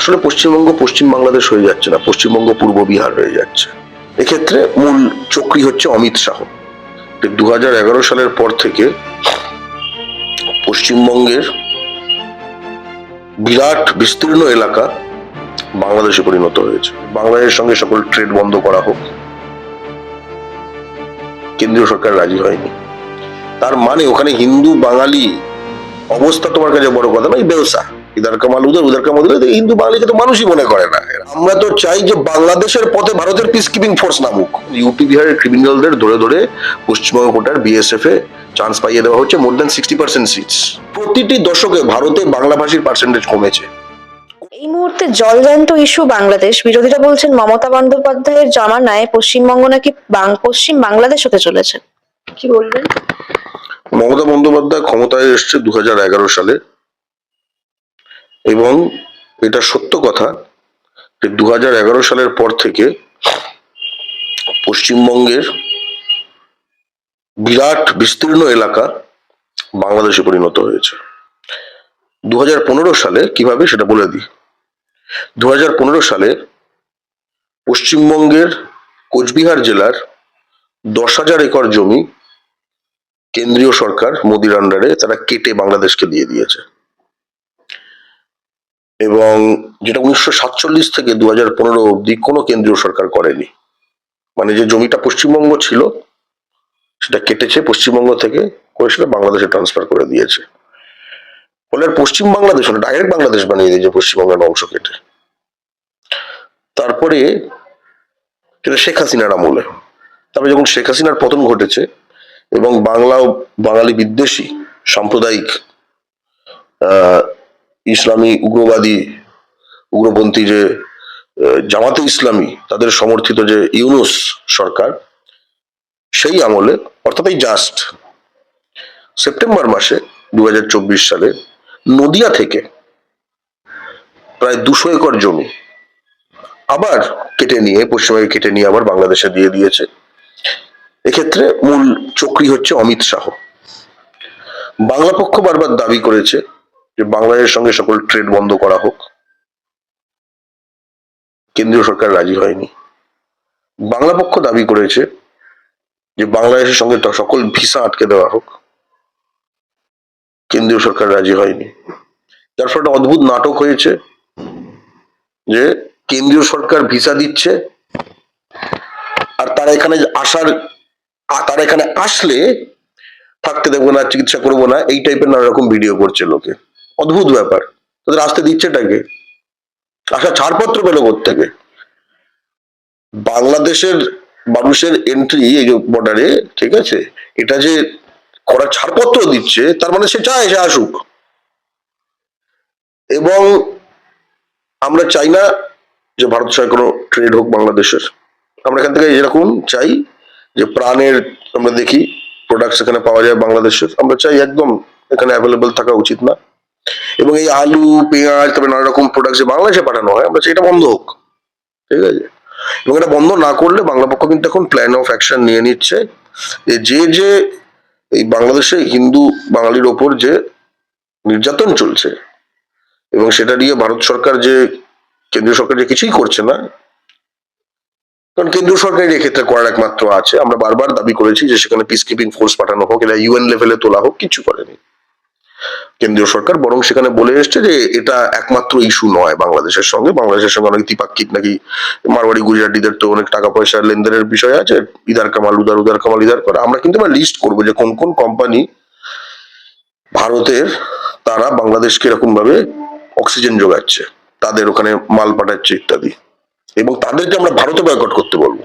আসলে পশ্চিমবঙ্গ পশ্চিম বাংলাদেশ হয়ে যাচ্ছে না, পশ্চিমবঙ্গ পূর্ব বিহার হয়ে যাচ্ছে। এক্ষেত্রে মূল চক্রী হচ্ছে অমিত শাহ। দু হাজার এগারো সালের পর থেকে পশ্চিমবঙ্গের বিরাট বিস্তীর্ণ এলাকা বাংলাদেশে পরিণত হয়েছে। বাংলাদেশের সঙ্গে সকল ট্রেড বন্ধ করা হোক, কেন্দ্রীয় সরকার রাজি হয়নি। তার মানে ওখানে হিন্দু, বাঙালি অবস্থা তোমার কাছে বড় কথা নয়, বেলসা। ইদার কামাল উদার উদার কামাল উদার হিন্দু বাঙালিকে তো মানুষই মনে করে না। আমরা তো চাই যে বাংলাদেশের পথে ভারতের পিস কিপিং ফোর্স নামুক ইউপি বিহারের ক্রিমিনালদের ধরে ধরে পশ্চিমবঙ্গ কোটার বিএসএফ এ চান্স পাইয়ে দেওয়া হচ্ছে more than sixty percent seats প্রতিটি দশকে ভারতে বাংলাভাষীর পার্সেন্টেজ কমেছে। এই মুহূর্তে জলজান্ত ইস্যু বাংলাদেশ। বিরোধীরা বলছেন মমতা বন্দ্যোপাধ্যায়ের জমানায় পশ্চিমবঙ্গ নাকি পশ্চিম বাংলাদেশ হতে চলেছে। কি বলবেন মমতা বন্দ্যোপাধ্যায় ক্ষমতায় এসছে দু হাজার এগারো সালে। এবং এটা সত্য কথা যে দু হাজার এগারো সালের পর থেকে পশ্চিমবঙ্গের বিরাট বিস্তীর্ণ এলাকা বাংলাদেশে পরিণত হয়েছে। দু হাজার পনেরো সালে কীভাবে সেটা বলে দিই? দু হাজার পনেরো সালে পশ্চিমবঙ্গের কোচবিহার জেলার দশ হাজার একর জমি কেন্দ্রীয় সরকার মোদির আন্ডারে তারা কেটে বাংলাদেশকে দিয়ে দিয়েছে। এবং যেটা উনিশশো সাতচল্লিশ থেকে দু হাজার পনেরো অব্দি কোনো কেন্দ্রীয় সরকার করেনি। মানে যে জমিটা পশ্চিমবঙ্গ ছিল, সেটা কেটেছে, পশ্চিমবঙ্গ থেকে করে সেটা বাংলাদেশে ট্রান্সফার করে দিয়েছে। ফলে আর পশ্চিম বাংলাদেশ ডাইরেক্ট বাংলাদেশ বানিয়ে দিয়েছে, পশ্চিমবঙ্গের অংশ কেটে। তারপরে সেটা শেখ হাসিনার আমলে। তারপরে যখন শেখ হাসিনার পতন ঘটেছে এবং বাংলা ও বাঙালি বিদ্বেষী, সাম্প্রদায়িক ইসলামী উগ্রবাদী উগ্রপন্থী যে জামাতে ইসলামী, তাদের সমর্থিত যে ইউনুস সরকার, সেই আমলে, অর্থাৎ এই জাস্ট সেপ্টেম্বর মাসে দু সালে নদিয়া থেকে প্রায় দুশো একর জমি আবার কেটে নিয়ে, পশ্চিমবঙ্গে কেটে নিয়ে আবার বাংলাদেশে দিয়ে দিয়েছে। এক্ষেত্রে মূল চক্রী হচ্ছে অমিত শাহ। বাংলা পক্ষ বারবার দাবি করেছে যে বাংলাদেশের সঙ্গে সকল ট্রেড বন্ধ করা হোক, কেন্দ্রীয় সরকার রাজি হয়নি। বাংলা পক্ষ দাবি করেছে যে বাংলাদেশের সঙ্গে সকল ভিসা আটকে দেওয়া হোক, কেন্দ্রীয় সরকার রাজি হয়নি। যার ফলে একটা অদ্ভুত নাটক হয়েছে যে কেন্দ্রীয় সরকার ভিসা দিচ্ছে আর তারা এখানে আসার তারা এখানে আসলে থাকতে দেবো না, চিকিৎসা করব না, এই টাইপের নানা রকম ভিডিও করছে লোকে। অদ্ভুত ব্যাপার। তাদের আসতে দিচ্ছেটাকে আসা ছাড়পত্র পেল থেকে বাংলাদেশের মানুষের এন্ট্রি এই যে বর্ডারে ঠিক আছে? এটা যে করার ছাড়পত্র দিচ্ছে, তার মানে সে চায় সে আসুক। এবং আমরা চাই না যে ভারত সঙ্গে কোনো ট্রেড হোক বাংলাদেশের। আমরা এখান থেকে এরকম চাই যে প্রাণের আমরা দেখি প্রোডাক্টস এখানে পাওয়া যায় বাংলাদেশের। আমরা চাই একদম এখানে অ্যাভেলেবল থাকা উচিত না। এবং এই আলু, পেঁয়াজ, তারপরে নানা রকম প্রোডাক্ট যে বাংলাদেশে পাঠানো হয়, আমরা এটা বন্ধ হোক। ঠিক আছে? এবং এটা বন্ধ না করলে বাংলা পক্ষ কিন্তু এখন প্ল্যান অফ অ্যাকশন নিয়ে নিচ্ছে যে যে এই বাংলাদেশে হিন্দু বাঙালির ওপর যে নির্যাতন চলছে এবং সেটা নিয়ে ভারত সরকার যে, কেন্দ্রীয় সরকার যে কিছুই করছে না, কারণ কেন্দ্রীয় সরকারের এক্ষেত্রে করার একমাত্র আছে। আমরা বারবার দাবি করেছি যে সেখানে পিস কিপিং ফোর্স পাঠানো হোক, এটা ইউএন লেভেলে তোলা হোক, কিছু করেনি। কেন্দ্রীয় সরকার, বরং সেখানে বলে এসছে যে এটা একমাত্র ইস্যু নয় বাংলাদেশের সঙ্গে। বাংলাদেশের সঙ্গে অনেক দ্বিপাক্ষিক নাকি মারওয়াড়ি গুজরাটিদের তো অনেক টাকা পয়সার লেনদেনের বিষয় আছে ইদার কামাল উদার উদার কামাল ইদার করে। আমরা কিন্তু আমরা লিস্ট করব যে কোন কোন কোম্পানি ভারতের তারা বাংলাদেশকে এরকম ভাবে অক্সিজেন যোগাচ্ছে, তাদের ওখানে মাল পাঠাচ্ছে ইত্যাদি। এবং তাদেরকে আমরা ভারতে বয়কট করতে বলব।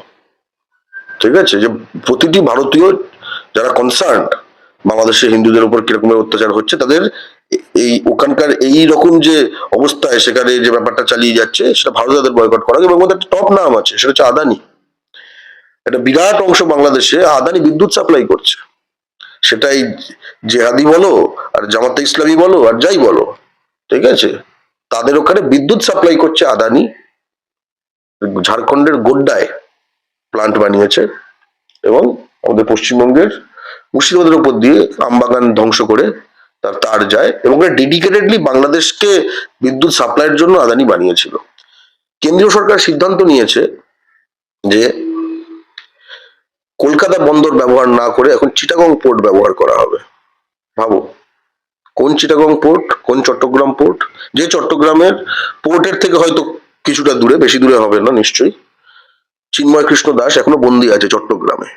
ঠিক আছে? যে প্রতিটি ভারতীয় যারা কনসার্ন বাংলাদেশে হিন্দুদের উপর কীরকম অত্যাচার হচ্ছে, তাদের এই ওখানকার এই রকম যে অবস্থায় সেখানে যে ব্যাপারটা চালিয়ে যাচ্ছে, সেটা ভারত তাদের বয়কট করা এবং একটা টপ নাম আছে, সেটা হচ্ছে আদানি। একটা বিরাট অংশ বাংলাদেশে আদানি বিদ্যুৎ সাপ্লাই করছে। সেটাই জেহাদি বলো, আর জামাতে ইসলামী বলো, আর যাই বলো, ঠিক আছে? তাদের ওখানে বিদ্যুৎ সাপ্লাই করছে আদানি। ঝাড়খণ্ডের গোড্ডায় প্লান্ট বানিয়েছে, এবং আমাদের পশ্চিমবঙ্গের মুর্শিদাবাদের উপর দিয়ে আমবাগান ধ্বংস করে তার তার যায় এবং ডেডিকেটেডলি বাংলাদেশকে বিদ্যুৎ সাপ্লাইয়ের জন্য আদানি বানিয়েছিল। কেন্দ্রীয় সরকার সিদ্ধান্ত নিয়েছে যে কলকাতা বন্দর ব্যবহার না করে এখন চিটাগং পোর্ট ব্যবহার করা হবে। ভাবো, কোন চিটাগং পোর্ট কোন চট্টগ্রাম পোর্ট যে চট্টগ্রামের পোর্টের থেকে হয়তো কিছুটা দূরে, বেশি দূরে হবে না নিশ্চয়ই। চিন্ময় কৃষ্ণ দাস এখনও বন্দী আছে চট্টগ্রামে।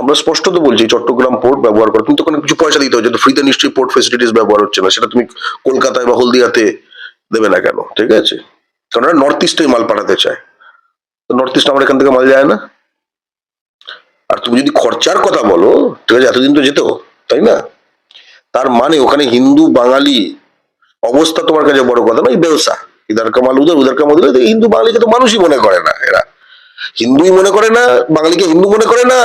আমরা স্পষ্টত বলছি, চট্টগ্রাম পোর্ট ব্যবহার করো কিন্তু ওখানে কিছু পয়সা দিতে হচ্ছে, তো ফ্রিতে নিশ্চয়ই পোর্ট ফেসিলিটিস ব্যবহার হচ্ছে না, সেটা তুমি কলকাতায় বা হলদিয়াতে দেবে না কেন, ঠিক আছে? কারণ নর্থ ইস্টে মাল পাঠাতে চায়। তো নর্থ ইস্ট আমার এখান থেকে মাল যায় না। আর তুমি যদি খরচার কথা বলো, ঠিক আছে, এতদিন তো যেত তাই না? তার মানে ওখানে হিন্দু, বাঙালি অবস্থা তোমার কাছে বড় কথা নয় বেলসা। ইদার কামাল উদার উদার কামাল উদার হিন্দু, বাঙালিকে তো মানুষই মনে করে না এরা। হিন্দুই মনে করে না, বাঙালিকে হিন্দু মনে করে না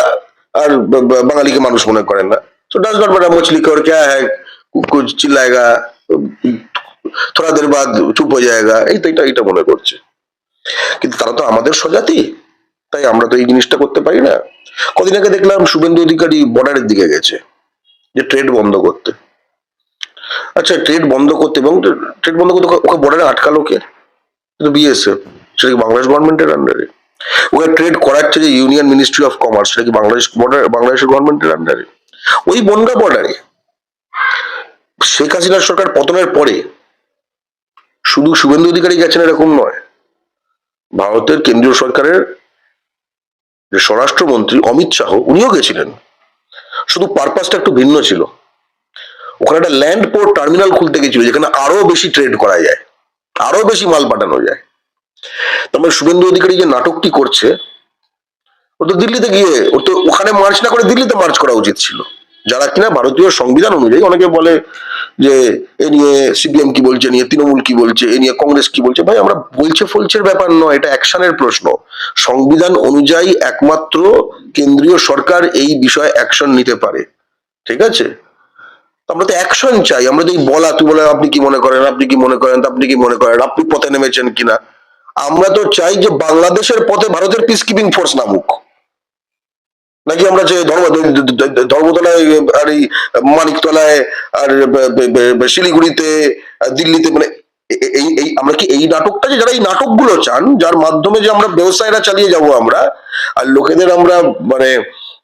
আর ব- ব- বাঙালিকে মানুষ মনে করে না তো ডাজ नॉट बड़ा मछली का और क्या है कुछ चिल्लाएगा थोड़ा देर बाद চুপ হয়ে जाएगा এই তো এটা এটা মনে করছে কিন্তু তারা তো আমাদের স্বজাতি তাই আমরা তো এই জিনিসটা করতে পারি না কদিন আগে দেখলাম শুভেন্দু অধিকারী বর্ডারের দিকে গেছে যে ট্রেড বন্ধ করতে আচ্ছা ট্রেড বন্ধ করতে এবং ট্রেড বন্ধ করতে ওকে- ওকে বর্ডারে আটকালো কে বিএসএফ সেটা কি বাংলাদেশ গভর্নমেন্টের আন্ডারে ওকে ট্রেড করাচ্ছে যে ইউনিয়ন মিনিস্ট্রি অফ কমার্স সেটা কি বাংলাদেশ বর্ডার বাংলাদেশের গভর্নমেন্টের আন্ডারে ওই বনগা বর্ডারে শেখ হাসিনার সরকার পতনের পরে শুধু শুভেন্দু অধিকারী গেছেন এরকম নয়, ভারতের কেন্দ্রীয় সরকারের যে স্বরাষ্ট্রমন্ত্রী অমিত শাহ, উনিও গেছিলেন। শুধু পারপাসটা একটু ভিন্ন ছিল। ওখানে একটা ল্যান্ড পোর্ট টার্মিনাল খুলতে গেছিল, যেখানে আরও বেশি ট্রেড করা যায়, আরও বেশি মাল পাঠানো যায়। তার মানে শুভেন্দু অধিকারী যে নাটকটি করছে, ও তো দিল্লিতে গিয়ে, ও তো ওখানে মার্চ না করে দিল্লিতে মার্চ করা উচিত ছিল। যারা কিনা ভারতীয় সংবিধান অনুযায়ী অনেকে বলে যে, এ নিয়ে সিপিএম কি বলছে নিয়ে তৃণমূল কি বলছে, এ নিয়ে কংগ্রেস কি বলছে, ভাই আমরা বলছে ফলছের ব্যাপার নয়, এটা অ্যাকশনের প্রশ্ন। সংবিধান অনুযায়ী একমাত্র কেন্দ্রীয় সরকার এই বিষয়ে অ্যাকশন নিতে পারে। ঠিক আছে? আমরা তো অ্যাকশন চাই, আমরা যদি বলা, তুই বলে, আপনি কি মনে করেন, আপনি কি মনে করেন, আপনি কি মনে করেন, আপনি পথে নেমেছেন কিনা? আমরা তো চাই যে বাংলাদেশের পথে ভারতের পিস কিপিং ফোর্স নামুক। নাকি আমরা যে ধর্ম ধর্মতলায়, আর এই মানিকতলায়, আর শিলিগুড়িতে দিল্লিতে মানে এই এই আমরা কি এই নাটকটা যে যারা এই নাটকগুলো চান, যার মাধ্যমে যে আমরা ব্যবসায়ীরা চালিয়ে যাব আমরা, আর লোকেদের আমরা মানে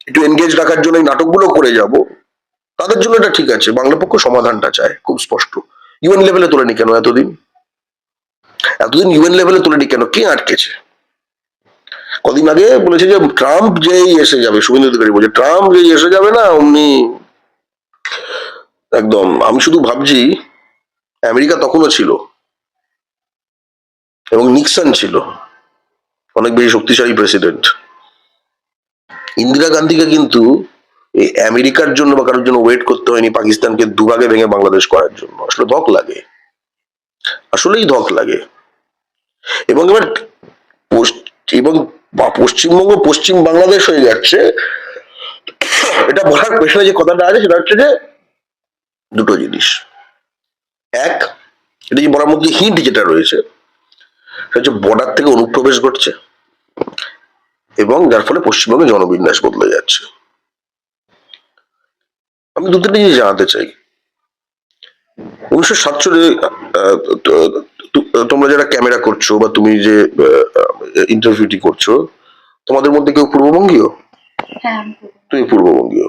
একটু এনগেজ রাখার জন্য এই নাটকগুলো করে যাব, তাদের জন্য এটা ঠিক আছে। বাংলা পক্ষ সমাধানটা চায়, খুব স্পষ্ট। ইউএন লেভেলে তোলেনি কেন এতদিন? এতদিন ইউএন লেভেলে তোলেনি কেন? কে আটকেছে? কদিন আগে বলেছে যে ট্রাম্প যেই এসে যাবে, শুভেন্দু অধিকারী বলছে, ট্রাম্প যেই এসে যাবে না, অমনি একদম, আমি শুধু ভাবছি, আমেরিকা তখনও ছিল এবং নিক্সন ছিল, অনেক বেশি শক্তিশালী প্রেসিডেন্ট। ইন্দিরা গান্ধীকে কিন্তু এই আমেরিকার জন্য বা কারোর জন্য ওয়েট করতে হয়নি, পাকিস্তানকে দুভাগে ভেঙে বাংলাদেশ করার জন্য। আসলে ধক লাগে। আসলেই ধক লাগে। এবং এবার এবং পশ্চিমবঙ্গ, পশ্চিম বাংলাদেশ হয়ে যাচ্ছে, এটা বলার পেছনে যে কথাটা আছে সেটা হচ্ছে যে দুটো জিনিস। এক, এটা যে বলার মধ্যে হিন্ট যেটা রয়েছে, সেটা হচ্ছে বর্ডার থেকে অনুপ্রবেশ ঘটছে এবং যার ফলে পশ্চিমবঙ্গে জনবিন্যাস বদলে যাচ্ছে। আমি দু তিনটে জিনিস জানাতে চাই। উনিশশো সাতচল্লিশ তোমরা যারা ক্যামেরা করছ বা তুমি যে ইন্টারভিউটি করছ তোমাদের মধ্যে কেউ পূর্ববঙ্গীয়? হ্যাঁ তুমি পূর্ববঙ্গীয়।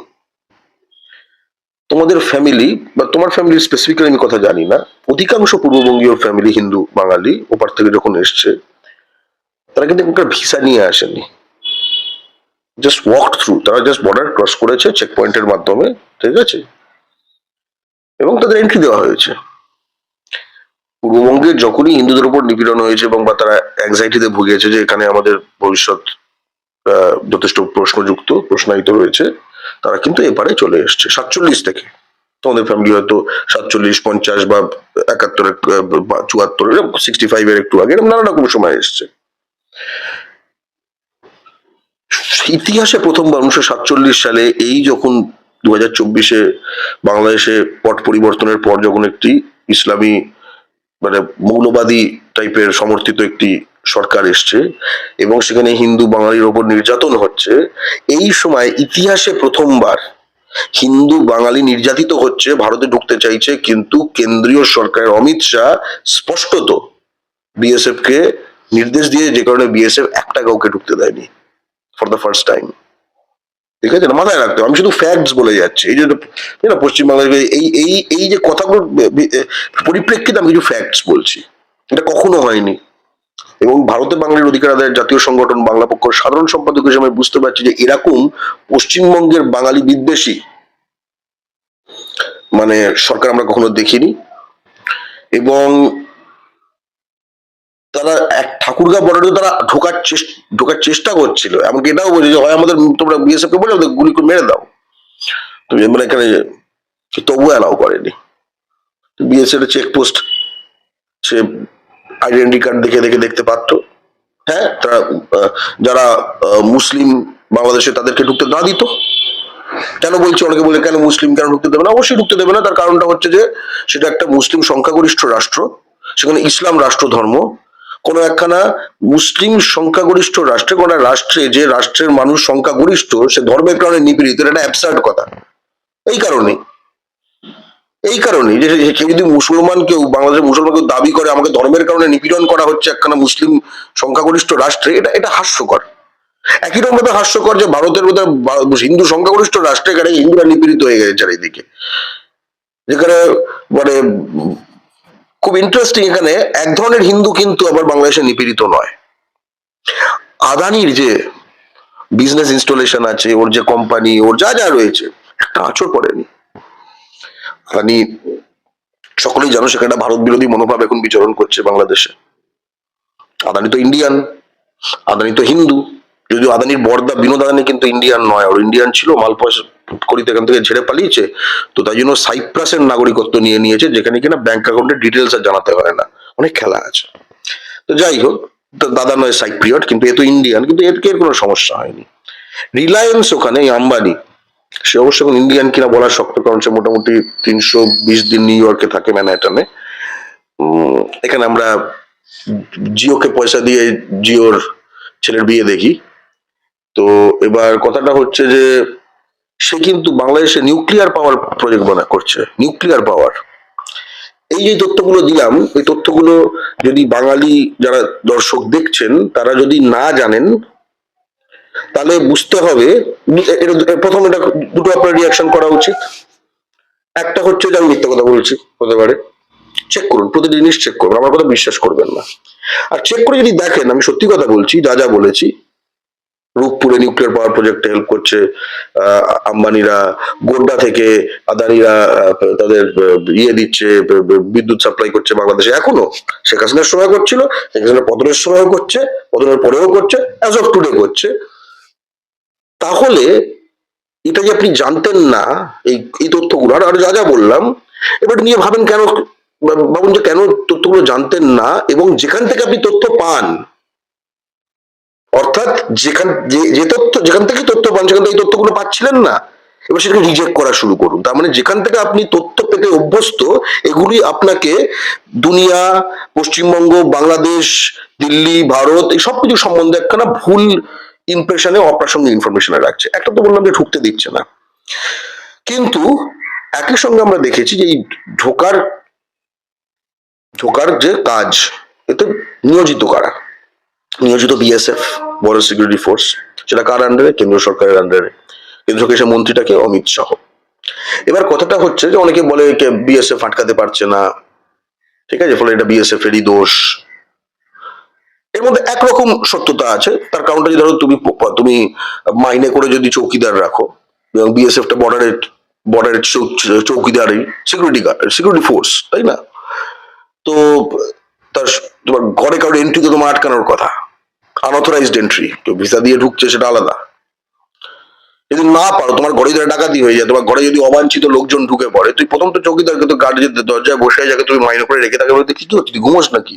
তোমাদের ফ্যামিলি বা তোমার ফ্যামিলির স্পেসিফিক্যালি আমি কথা জানি না। অধিকাংশ পূর্ববঙ্গীয় ফ্যামিলি হিন্দু বাঙালি ওপার থেকে যখন এসছে তারা কিন্তু এখানকার ভিসা নিয়ে আসেনি। জাস্ট ওয়াক থ্রু তারা জাস্ট বর্ডার ক্রস করেছে চেক পয়েন্টের মাধ্যমে ঠিক আছে? এবং তাদের এন্ট্রি দেওয়া হয়েছে। পূর্ববঙ্গে যখনই হিন্দুদের উপর নিপীড়ন হয়েছে এবং বা তারা অ্যাংজাইটিতে ভুগিয়েছে যে এখানে আমাদের ভবিষ্যৎ যথেষ্ট প্রশ্নযুক্ত, প্রশ্নায়িত রয়েছে, তারা কিন্তু এপারে চলে এসছে। সাতচল্লিশ থেকে। তোমাদের ফ্যামিলি হয়তো সাতচল্লিশ, পঞ্চাশ বা একাত্তর চুয়াত্তর সিক্সটি ফাইভ এর একটু আগে, এরকম নানা রকম সময় এসছে। ইতিহাসে প্রথমবার উনিশশো সাতচল্লিশ সালে এই যখন দু হাজার চব্বিশে বাংলাদেশে পট পরিবর্তনের পর যখন একটি ইসলামী মানে মৌলবাদী টাইপের সমর্থিত একটি সরকার এসছে এবং সেখানে হিন্দু বাঙালির ওপর নির্যাতন হচ্ছে। এই সময় ইতিহাসে প্রথমবার হিন্দু বাঙালি নির্যাতিত হচ্ছে, ভারতে ঢুকতে চাইছে, কিন্তু কেন্দ্রীয় সরকারের অমিত শাহ স্পষ্টত বিএসএফ কে নির্দেশ দিয়ে যে কারণে বিএসএফ একটা কাউকে ঢুকতে দেয়নি ফর দ্য ফার্স্ট টাইম ঠিক আছে না? মাথায় রাখতে হবে। আমি শুধু ফ্যাক্টস বলে যাচ্ছি। এই যে এই না, পশ্চিমবাংলার এই এই এই যে কথাগুলো পরিপ্রেক্ষিতে আমি কিছু ফ্যাক্টস বলছি। এটা কখনো হয়নি। এবং ভারতের বাঙালির অধিকার আদায়ের জাতীয় সংগঠন বাংলা পক্ষ সাধারণ সম্পাদক হিসেবে বুঝতে পারছি যে এরকম পশ্চিমবঙ্গের বাঙালি বিদ্বেষী। মানে সরকার আমরা কখনো দেখিনি। এবং তারা এক ঠাকুরগা বর্ডারে তারা ঢোকার চেষ্টা ঢোকার চেষ্টা করছিল। এমনকি এটাও বলছে যে, হয় আমাদের তোমরা বিএসএফ কে বলে ওদের গুলি করে মেরে দাও। তুমি মানে এখানে তবুও অ্যালাউ করেনি। বিএসএফ এর চেকপোস্ট সে আইডেন্টি কার্ড দেখে দেখে দেখতে পারতো। হ্যাঁ তারা যারা মুসলিম বাংলাদেশে তাদেরকে ঢুকতে না দিত। কেন বলছে অনেকে বলে, কেন মুসলিম কেন ঢুকতে দেবে না? অবশ্যই ঢুকতে দেবে না। তার কারণটা হচ্ছে যে, সেটা একটা মুসলিম সংখ্যাগরিষ্ঠ রাষ্ট্র। সেখানে ইসলাম রাষ্ট্র ধর্ম কোনো একখানা মুসলিম সংখ্যাগরিষ্ঠ রাষ্ট্রে, কোনো রাষ্ট্রে যে রাষ্ট্রের মানুষ সংখ্যাগরিষ্ঠ, সে ধর্মের কারণে নিপীড়িত, এটা অ্যাবসার্ড কথা। এই কারণে এই কারণে যে কেউ যদি মুসলমান, কেউ বাংলাদেশের মুসলমান কেউ দাবি করে আমাকে ধর্মের কারণে নিপীড়ন করা হচ্ছে একখানা মুসলিম সংখ্যাগরিষ্ঠ রাষ্ট্রে, এটা এটা হাস্যকর। একই রকম ভাবে হাস্যকর যে ভারতের মধ্যে হিন্দু সংখ্যাগরিষ্ঠ রাষ্ট্রে এখানে হিন্দুরা নিপীড়িত হয়ে গেছে চারিদিকে। যেখানে মানে খুব ইন্টারেস্টিং এখানে, এক ধরনের হিন্দু কিন্তু আবার বাংলাদেশে নিপীড়িত নয়। আদানির যে বিজনেস ইনস্টলেশন আছে, ওর যে কোম্পানি ওর যা যা রয়েছে, একটা আঁচড় পড়েনি। আদানি সকলেই জানো সেখানে ভারত বিরোধী মনোভাব এখন বিচরণ করছে বাংলাদেশে। আদানি তো ইন্ডিয়ান আদানি তো হিন্দু, যদিও আদানির বর্দা বিনোদ আদানি কিন্তু ইন্ডিয়ান নয় ওর ইন্ডিয়ান ছিল মাল পয়সা করিতে এখান থেকে ছেড়ে পালিয়েছে তো তাই জন্য সাইপ্রাসের নাগরিকত্ব নিয়ে নিয়েছে যেখানে কিনা ব্যাংক অ্যাকাউন্টের ডিটেলস আর জানাতে হয় না। অনেক খেলা আছে। তো যাই হোক দাদা নয় সাইপ্রিয়ট কিন্তু এ তো ইন্ডিয়ান কিন্তু এর এর কোনো সমস্যা হয়নি। রিলায়েন্স ওখানে আম্বানি সে অবশ্য ইন্ডিয়ান কিনা বলা শক্ত কারণ সে মোটামুটি তিনশো বিশ দিন নিউ ইয়র্কে থাকে ম্যানহাটনে উম, এখানে আমরা জিওকে পয়সা দিয়ে জিওর ছেলের বিয়ে দেখি। তো এবার কথাটা হচ্ছে যে সে কিন্তু বাংলাদেশে নিউক্লিয়ার পাওয়ার প্রজেক্ট বানা, করছে নিউক্লিয়ার পাওয়ার এই যে তথ্যগুলো দিলাম, এই তথ্যগুলো যদি বাঙালি যারা দর্শক দেখছেন, তারা যদি না জানেন, তাহলে বুঝতে হবে প্রথম এটা দুটো আপনার রিয়াকশন করা উচিত। একটা হচ্ছে যে আমি মিথ্যা কথা বলছি, হতে পারে। চেক করুন প্রতিটি জিনিস চেক করুন, আমার কথা বিশ্বাস করবেন না। আর চেক করে যদি দেখেন, আমি সত্যি কথা বলছি, যা যা বলেছি রূপপুরে নিউক্লিয়ার পাওয়ার প্রজেক্টে হেল্প করছে আম্বানিরা, গোড্ডা থেকে আদানিরা তাদের ইয়ে দিচ্ছে, বিদ্যুৎ সাপ্লাই করছে বাংলাদেশে। এখনও শেখ হাসিনার সময় করছিল, শেখ হাসিনার পতনের সময়ও করছে, পতনের পরেও করছে অ্যাজ অফ টুডে করছে। তাহলে এটা যে আপনি জানতেন না, এই এই তথ্যগুলো, আর যা যা বললাম, এবার নিয়ে ভাবেন কেন ভাবুন যে কেন তথ্যগুলো জানতেন না, এবং যেখান থেকে আপনি তথ্য পান অর্থাৎ যেখান যে তথ্য যেখান থেকে তথ্য পান, সেখান থেকে তথ্যগুলো পাচ্ছিলেন না। এবার সেটাকে রিজেক্ট করা শুরু করুন। তার মানে যেখান থেকে আপনি তথ্য পেতে অভ্যস্ত, এগুলি আপনাকে দুনিয়া, পশ্চিমবঙ্গ, বাংলাদেশ, দিল্লি, ভারত, এই সব কিছু সম্বন্ধে একখানা ভুল ইমপ্রেশনে অপ্রাসঙ্গিক ইনফরমেশনে রাখছে। একটা তো বললাম যে ঢুকতে দিচ্ছে না। কিন্তু একই সঙ্গে আমরা দেখেছি যে এই ঢোকার ঢোকার যে কাজ, এতে নিয়োজিত কারা? নিয়োজিত বিএসএফ বর্ডার সিকিউরিটি ফোর্স সেটা কার আন্ডারে কেন্দ্র সরকারের আন্ডারে কেন্দ্র সেই মন্ত্রীটাকে? অমিত শাহ। এবার কথাটা হচ্ছে যে অনেকে বলে বিএসএফ আটকাতে পারছে না। ঠিক আছে? ফলে এটা বিএসএফ এরই দোষ। এর মধ্যে একরকম সত্যতা আছে। তার কারণটা যদি ধরো তুমি তুমি মাইনে করে যদি চৌকিদার রাখো, এবং বিএসএফ টা বর্ডারের বর্ডারের চৌকিদারই সিকিউরিটি গার্ড সিকিউরিটি ফোর্স তাই না? তো তার তোমার ঘরে কারোর এন্ট্রি তো তোমার আটকানোর কথা। আনঅথরাইজড এন্ট্রি কেউ ভিসা দিয়ে ঢুকছে, সেটা আলাদা। যদি না পারো, তোমার ঘরে যদি ডাকাতি হয়ে যায়, তোমার ঘরে যদি অবাঞ্ছিত লোকজন ঢুকে পড়ে, তুই প্রথম তো চৌকিদারকে তো যেতে দরজায় বসে যাকে তুমি মাইনে করে রেখে থাকে বলে কি কি হচ্ছে তুই ঘুমোস নাকি?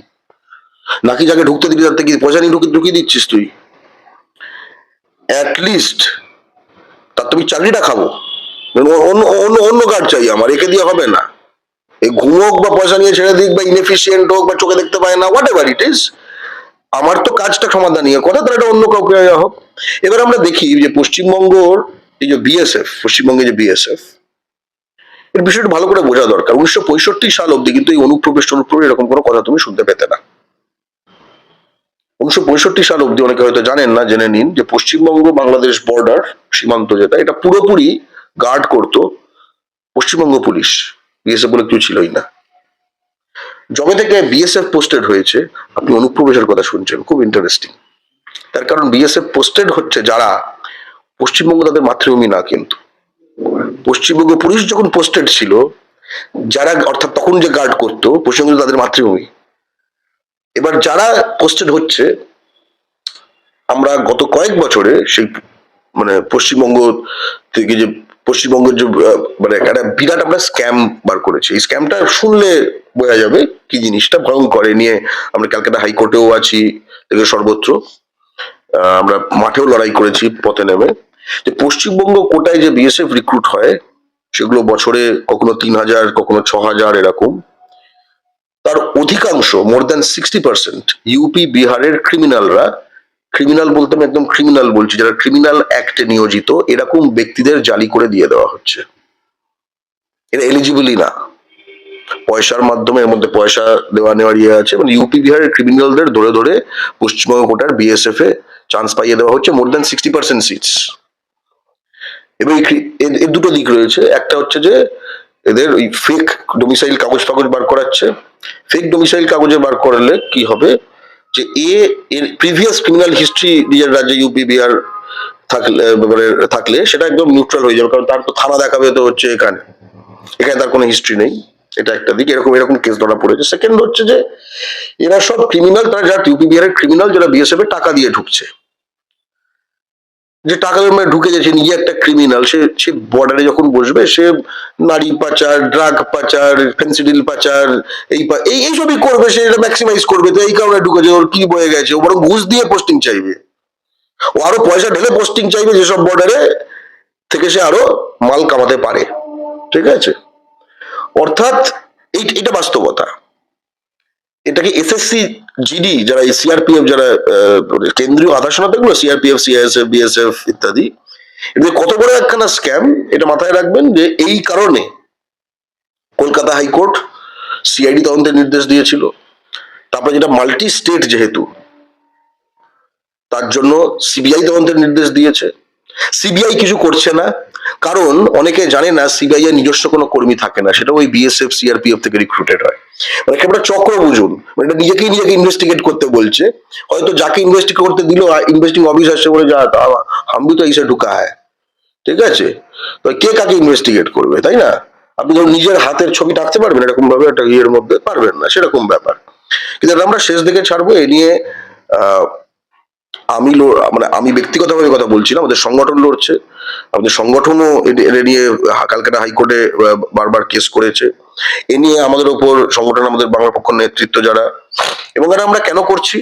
নাকি যাকে ঢুকতে দিবি, তার থেকে পয়সা নিয়ে ঢুকে ঢুকিয়ে দিচ্ছিস তুই? অ্যাটলিস্ট তার তুমি চাকরিটা খাব। অন্য অন্য অন্য অন্য গার্ড চাই আমার, একে দিয়ে হবে না। এই ঘুমোক বা পয়সা নিয়ে ছেড়ে দিক বা ইনএফিসিয়েন্ট হোক বা চোখে দেখতে পায় না হোয়াট এভার ইট ইজ আমার তো কাজটা সমাধান নিয়ে কথা তাহলে এটা অন্য কাউকে হোক। এবার আমরা দেখি যে পশ্চিমবঙ্গর, এই যে বিএসএফ পশ্চিমবঙ্গে যে বিএসএফ এর বিষয়টা ভালো করে বোঝা দরকার। উনিশশো পঁয়ষট্টি সাল অব্দি কিন্তু এই অনুপ্রবেশ অনুপ্রবেশ এরকম কোনো কথা তুমি শুনতে পেতে না। উনিশশো পঁয়ষট্টি সাল অব্দি অনেকে হয়তো জানেন না, জেনে নিন, যে পশ্চিমবঙ্গ বাংলাদেশ বর্ডার সীমান্ত যেটা, এটা পুরোপুরি গার্ড করতো পশ্চিমবঙ্গ পুলিশ। বিএসএফ বলে কিছু ছিলই না। যবে থেকে বিএসএফ পোস্টেড হয়েছে, আপনি অনুপ্রবেশের কথা শুনছেন, খুব ইন্টারেস্টিং তার কারণ বিএসএফ পোস্টেড হচ্ছে যারা পশ্চিমবঙ্গ তাদের মাতৃভূমি না কিন্তু। পশ্চিমবঙ্গ পুলিশ যখন পোস্টেড ছিল, যারা অর্থাৎ তখন যে গার্ড করতো, পশ্চিমবঙ্গ তাদের মাতৃভূমি। এবার যারা পোস্টেড হচ্ছে, আমরা গত কয়েক বছরে সেই মানে পশ্চিমবঙ্গ থেকে যে পশ্চিমবঙ্গের যে মানে একটা বিরাট আমরা স্ক্যাম বার করেছি। এই স্ক্যামটা শুনলে বোঝা যাবে কি জিনিসটা ভয়ঙ্কর। এ নিয়ে আমরা ক্যালকাটা হাইকোর্টেও আছি থেকে সর্বত্র। আমরা মাঠেও লড়াই করেছি পথে নেমে। যে পশ্চিমবঙ্গ কোটায় যে বিএসএফ রিক্রুট হয়, সেগুলো বছরে কখনো তিন হাজার, কখনো ছ হাজার এরকম। তার অধিকাংশ more than sixty percent UP বিহারের ক্রিমিনালরা ক্রিমিনাল বলতে আমি একদম ক্রিমিনাল বলছি। যারা ক্রিমিনাল অ্যাক্টে নিয়োজিত, এরকম ব্যক্তিদের জালি করে দিয়ে দেওয়া হচ্ছে। এরা এলিজিবলই না। পয়সার মাধ্যমে, এর মধ্যে পয়সা দেওয়া নেওয়ার ইয়ে আছে। মানে ইউপি বিহারের ক্রিমিনালদের ধরে ধরে পশ্চিমবঙ্গ কোটার বিএসএফ এ চান্স পাইয়ে দেওয়া হচ্ছে more than sixty percent seats এবং এর দুটো দিক রয়েছে। একটা হচ্ছে যে এদের ওই ফেক ডোমিসাইল কাগজ ফাগজ বার করাচ্ছে। ফেক ডোমিসাইল কাগজে বার করলে কি হবে? যে এ, এর প্রিভিয়াস ক্রিমিনাল হিস্ট্রি নিজের রাজ্যে ইউপি বিহার থাকলে মানে থাকলে সেটা একদম নিউট্রাল হয়ে যাবে, কারণ তার তো থানা দেখাবে তো হচ্ছে এখানে। এখানে তার কোনো হিস্ট্রি নেই, এটা একটা দিক। এরকম এরকম কেস ধরা পড়েছে। সেকেন্ড হচ্ছে যে, এরা সব ক্রিমিনাল তারা যারা ইউপি বিহারের ক্রিমিনাল যারা বিএসএফ এ টাকা দিয়ে ঢুকছে। যে টাকা মানে ঢুকে যাচ্ছে নিজে একটা ক্রিমিনাল সে সে বর্ডারে যখন বসবে, সে নারী পাচার ড্রাগ পাচার ফেন্সিডিল পাচার, এই এই এইসবই করবে, সে এটা ম্যাক্সিমাইজ করবে, তো এই কারণে ঢুকেছে, ওর কি বয়ে গেছে, ও বরং ঘুষ দিয়ে পোস্টিং চাইবে। ও আরও পয়সা ঢেলে পোস্টিং চাইবে যেসব বর্ডারে থেকে সে আরও মাল কামাতে পারে। ঠিক আছে? অর্থাৎ এটা বাস্তবতা। এটাকে এসএসসি জিডি যারা সিআরপিএফ যারা কেন্দ্রীয় আধা থাকল সিআরপিএফ সিআইএসএফ বিএসএফ ইত্যাদি, এদের কত বড় একখানা স্ক্যাম এটা মাথায় রাখবেন যে এই কারণে কলকাতা হাইকোর্ট সিআইডি তদন্তের নির্দেশ দিয়েছিল। তারপরে যেটা মাল্টি স্টেট যেহেতু, তার জন্য সিবিআই তদন্তের নির্দেশ দিয়েছে। সিবিআই কিছু করছে না, কারণ অনেকে জানে না সিবিআই এর নিজস্ব কোনো কর্মী থাকে না সেটা ওই বিএসএফ সিআরপিএফ থেকে রিক্রুটেড হয়। মানে একটা চক্র বুঝুন। মানে এটা নিজেকেই নিজেকে ইনভেস্টিগেট করতে বলছে। হয়তো যাকে ইনভেস্টিগেট করতে দিল ইনভেস্টিং অফিস সে বলে যা তা হামবি তো ইসে ঢুকা হয় ঠিক আছে? তো কে কাকে ইনভেস্টিগেট করবে তাই না? আপনি ধরুন নিজের হাতের ছবি টাকতে পারবেন এরকম ভাবে একটা ইয়ের মধ্যে পারবেন না সেরকম ব্যাপার। কিন্তু আমরা শেষ দিকে ছাড়বো এ নিয়ে আহ, আমি মানে আমি ব্যক্তিগতভাবে কথা বলছি না আমাদের সংগঠন লড়ছে আমাদের সংগঠনও এটা নিয়ে কালকাটা হাইকোর্টে বারবার কেস করেছে। এ নিয়ে আমাদের ওপর সংগঠন আমাদের বাংলা পক্ষ নেতৃত্ব যারা এবং এটা আমরা কেন করছি?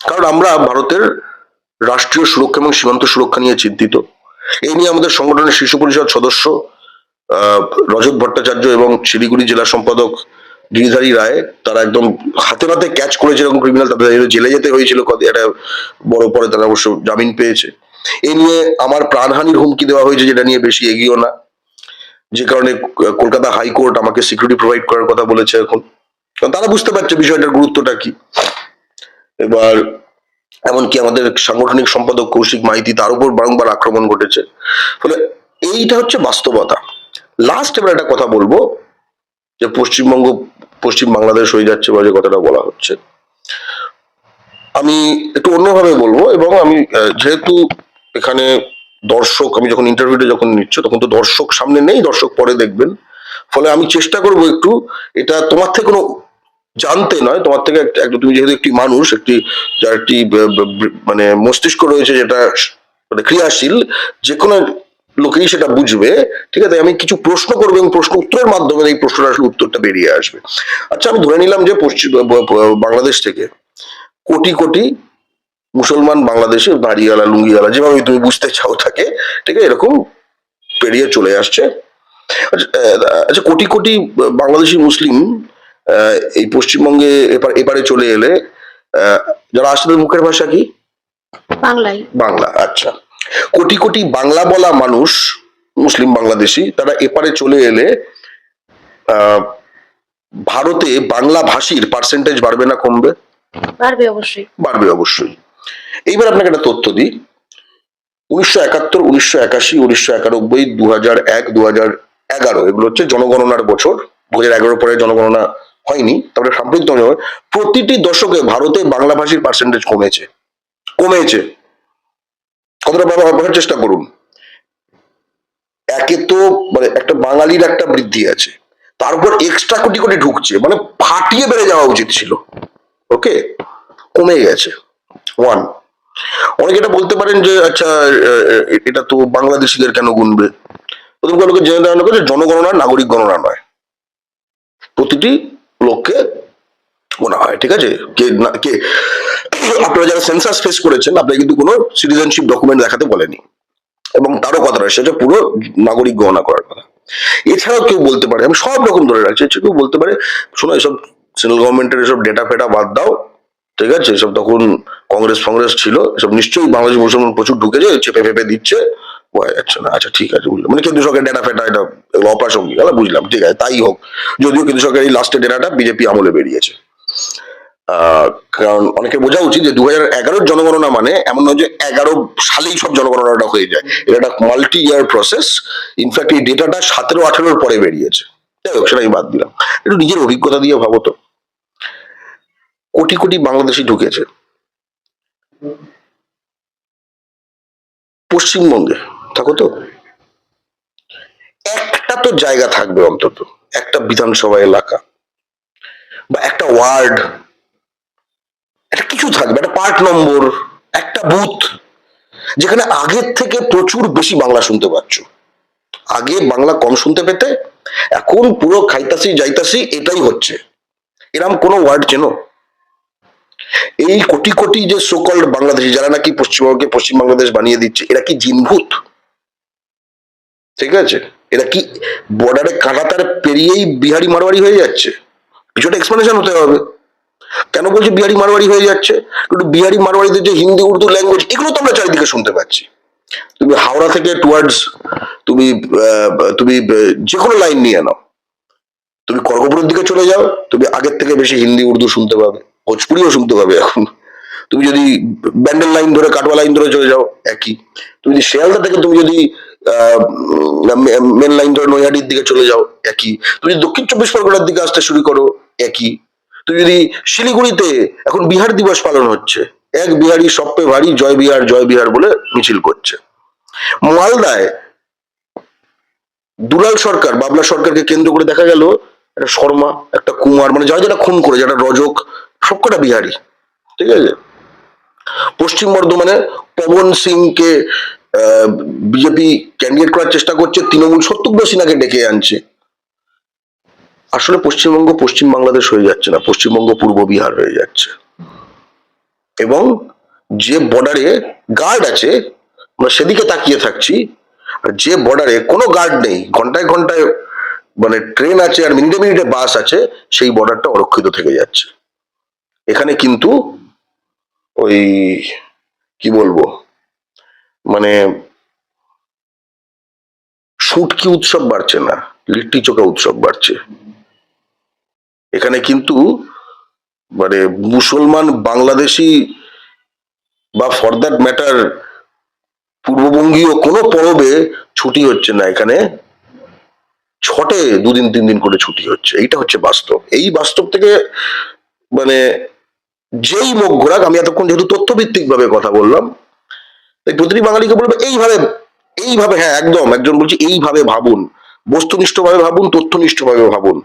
কারণ আমরা ভারতের রাষ্ট্রীয় সুরক্ষা এবং সীমান্ত সুরক্ষা নিয়ে চিন্তিত। এই নিয়ে আমাদের সংগঠনের শীর্ষ পরিষদ সদস্য আহ, রজত ভট্টাচার্য এবং শিলিগুড়ি জেলা সম্পাদক গিরিধারী রায় তারা একদম হাতে হাতে ক্যাচ করেছে এরকম ক্রিমিনাল তাদের জেলে যেতে হয়েছিল কত একটা বড় পরে তারা অবশ্য জামিন পেয়েছে। এ নিয়ে আমার প্রাণহানির হুমকি দেওয়া হয়েছে, যেটা নিয়ে বেশি এগিয়েও না। যে কারণে কলকাতা হাইকোর্ট আমাকে সিকিউরিটি প্রোভাইড করার কথা বলেছে এখন। কারণ তারা বুঝতে পারছে বিষয়টার গুরুত্বটা কি। এবার, এমনকি আমাদের সাংগঠনিক সম্পাদক কৌশিক মাইতি তার উপর বারংবার আক্রমণ ঘটেছে। ফলে এইটা হচ্ছে বাস্তবতা। লাস্ট এবার একটা কথা বলব। যে পশ্চিমবঙ্গ, পশ্চিম বাংলাদেশ হয়ে যাচ্ছে বা যে কথাটা বলা হচ্ছে। আমি একটু অন্যভাবে বলব এবং আমি যেহেতু এখানে দর্শক, আমি যখন ইন্টারভিউটা যখন নিচ্ছ, তখন তো দর্শক সামনে নেই, দর্শক পরে দেখবেন। ফলে আমি চেষ্টা করব একটু, এটা তোমার থেকে কোনো জানতে নয়, তোমার থেকে একটা তুমি যেহেতু একটি মানুষ, একটি, যার একটি মানে মস্তিষ্ক রয়েছে যেটা মানে ক্রিয়াশীল, যে কোনো লোকেই সেটা বুঝবে ঠিক আছে? আমি কিছু প্রশ্ন করব এবং প্রশ্ন উত্তরের মাধ্যমে এই প্রশ্নটা আসলে উত্তরটা বেরিয়ে আসবে। আচ্ছা আমি ধরে নিলাম যে পশ্চিম বাংলাদেশ থেকে কোটি কোটি মুসলমান বাংলাদেশে দাড়িওয়ালা লুঙ্গিওয়ালা যেভাবে তুমি বুঝতে চাও থাকে ঠিক আছে? এরকম পেরিয়ে চলে আসছে। আচ্ছা আচ্ছা কোটি কোটি বাংলাদেশি মুসলিম আহ, এই পশ্চিমবঙ্গে এপার চলে এলে যারা আসছে মুখের ভাষা কি? বাংলায় বাংলা আচ্ছা। কোটি কোটি বাংলা বলা মানুষ মুসলিম বাংলাদেশি তারা এপারে চলে এলে ভারতে বাংলা ভাষীর পার্সেন্টেজ বাড়বে না কমবে? পারবে অবশ্যই। বাড়বে অবশ্যই। এইবার আপনাকে একটা তথ্য দিই। উনিশশো একাত্তর উনিশশো একাশি উনিশশো একানব্বই দু হাজার এক দু হাজার এগারো এগুলো হচ্ছে জনগণনার বছর। দু হাজার এগারো পরে জনগণনা হয়নি তারপরে সাম্প্রতিক প্রতিটি দশকে ভারতে বাংলা ভাষীর পার্সেন্টেজ কমেছে। কমেছে। কতটা বাবা বোঝার চেষ্টা করুন। একে তো মানে একটা বাঙালির একটা বৃদ্ধি আছে। তার উপর এক্সট্রা কোটি কোটি ঢুকছে মানে ফাটিয়ে বেড়ে যাওয়া উচিত ছিল। ওকে কমে গেছে। ওয়ান অনেকে এটা বলতে পারেন যে আচ্ছা এটা তো বাংলাদেশিদের কেন গুনবে? প্রথম কথা জেনে দেওয়া জনগণনা নাগরিক গণনা নয়। প্রতিটি লোককে গোনা হয়, ঠিক আছে? কে না, কে? আপনারা যারা সেন্সাস ফেস করেছেন, আপনাকে কিন্তু কোনো সিটিজেনশিপ ডকুমেন্ট দেখাতে বলেনি। এবং তারও কথা রয়েছে সেটা পুরো নাগরিক গণনা করার কথা। এছাড়াও কেউ বলতে পারে, আমি সব রকম ধরে রাখছি কেউ বলতে পারে, শোনো, এসব সেন্ট্রাল গভর্নমেন্টের এসব ডেটা ফেটা বাদ দাও, ঠিক আছে? এসব তখন কংগ্রেস ফংগ্রেস ছিল, এসব নিশ্চয়ই বাংলাদেশ মুসলমান প্রচুর ঢুকেছে, চেপে ফেপে দিচ্ছে। বোঝা যাচ্ছে না আচ্ছা ঠিক আছে, বুঝলাম। মানে কেন্দ্র সরকারের ডেটা ফেটা, এটা অপ্রাসঙ্গিক হলো বুঝলাম, ঠিক আছে, তাই হোক। যদিও কেন্দ্র সরকারের এই লাস্টের ডেটাটা বিজেপি আমলে বেরিয়েছে। কারণ অনেকে বোঝা উচিত যে দু হাজার জনগণনা মানে এমন নয় যে এগারো সালেই সব জনগণনাটা হয়ে যায়। এটা একটা মাল্টি ইয়ার প্রসেস ইনফ্যাক্ট এই ডেটাটা সতেরো আঠেরোর পরে বেরিয়েছে। যাই হোক সেটা আমি বাদ দিলাম। একটু নিজের অভিজ্ঞতা দিয়ে ভাবো তো। কোটি কোটি বাংলাদেশি ঢুকেছে। পশ্চিমবঙ্গে, থাকো তো। একটা তো জায়গা থাকবে অন্তত। একটা বিধানসভা এলাকা। বা একটা ওয়ার্ড একটা কিছু থাকবে, একটা পার্ট নম্বর একটা বুথ যেখানে আগের থেকে প্রচুর বেশি বাংলা শুনতে পাচ্ছ। আগে বাংলা কম শুনতে পেতে, এখন পুরো খাইতাসি যাইতাসি এটাই হচ্ছে। এরম কোনো ওয়ার্ড চেনো? এই কোটি কোটি যে সোকল্ড বাংলাদেশি, যারা নাকি পশ্চিমবঙ্গকে পশ্চিম বাংলাদেশ বানিয়ে দিচ্ছে, এরা কি জিনভূত ঠিক আছে? এরা কি বর্ডারে কাঁটাতার পেরিয়েই বিহারি মারোয়ারি হয়ে যাচ্ছে? কিছুটা এক্সপ্লেনেশন হতে হবে। কেন বলছি বিহারি মারোয়ারি হয়ে যাচ্ছে? কিন্তু বিহারি মারোয়ারিদের যে হিন্দি, উর্দু ল্যাঙ্গুয়েজ এগুলো তো আমরা চারিদিকে শুনতে পাচ্ছি। তুমি হাওড়া থেকে টুয়ার্ডস তুমি তুমি যে কোনো লাইন নিয়ে নাও। তুমি কর্কপুরের দিকে চলে যাও, তুমি আগের থেকে বেশি হিন্দি, উর্দু শুনতে পাবে। ভোজপুরিও শুনতে পাবে এখন। তুমি যদি ব্যান্ডেল লাইন ধরে, কাটোয়া লাইন ধরে চলে যাও, একই। তুমি যদি শিয়ালদা থেকে তুমি যদি মেন লাইন ধরে নৈহাটির দিকে চলে যাও, একই। তুমি দক্ষিণ চব্বিশ পরগনার দিকে আসতে শুরু করো একই। তুমি যদি শিলিগুড়িতে এখন বিহার দিবস পালন হচ্ছে, এক বিহারি সপ্পে ভারী জয় বিহার জয় বিহার বলে মিছিল করছে। মালদায় দুলাল সরকার, বাবলা সরকারকে কেন্দ্র করে দেখা গেল, একটা শর্মা, একটা কুমার মানে যারা যারা খুন করে যারা রজক, সবকটা বিহারি, ঠিক আছে? পশ্চিম বর্ধমানে পবন সিংকে বিজেপি ক্যান্ডিডেট করার চেষ্টা করছে, তৃণমূল শত্রুঘ্ন সিনহাকে ডেকে আনছে। আসলে পশ্চিমবঙ্গ পশ্চিম বাংলাদেশ হয়ে যাচ্ছে না, পশ্চিমবঙ্গ পূর্ব বিহার হয়ে যাচ্ছে। এবং যে বর্ডারে গার্ড আছে, আমরা সেদিকে তাকিয়ে থাকছি, আর যে বর্ডারে কোনো গার্ড নেই, ঘন্টায় ঘন্টায় মানে ট্রেন আছে আর মিনিটে মিনিটে বাস আছে, সেই বর্ডারটা অরক্ষিত থেকে যাচ্ছে। এখানে কিন্তু ওই কি বলব? মানে শুটকি উৎসব বাড়ছে না, লিট্টি চোখা উৎসব বাড়ছে। এখানে কিন্তু মানে মুসলমান বাংলাদেশি বা ফর দ্যাট ম্যাটার পূর্ববঙ্গীয় কোনো পরবে ছুটি হচ্ছে না এখানে। ছটে দুদিন, তিন দিন করে ছুটি হচ্ছে। এইটা হচ্ছে বাস্তব। এই বাস্তব থেকে মানে যেই মুখ ঘোরাক, আমি এতক্ষণ যেহেতু তথ্যভিত্তিক ভাবে কথা বললাম, তাই প্রতিটি বাঙালিকে বলব, এইভাবে এইভাবে হ্যাঁ একদম, একজন বলছি, এইভাবে ভাবুন। বস্তুনিষ্ঠ ভাবে ভাবুন তথ্যনিষ্ঠ ভাবে ভাবুন।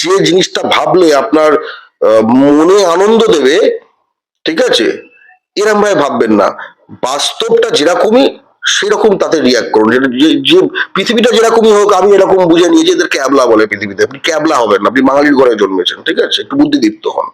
যে জিনিসটা ভাবলে আপনার মনে আনন্দ দেবে, ঠিক আছে? এরম ভাবে ভাববেন না। বাস্তবটা যেরকমই, সেরকম তাতে রিয়াক্ট করুন। যে পৃথিবীটা যেরকমই হোক, আমি এরকম বুঝে নিয়ে যে এদের ক্যাবলা বলে পৃথিবীতে। আপনি ক্যাবলা হবেন আপনি বাঙালির ঘরে জন্মেছেন, ঠিক আছে? একটু বুদ্ধিদীপ্ত হন।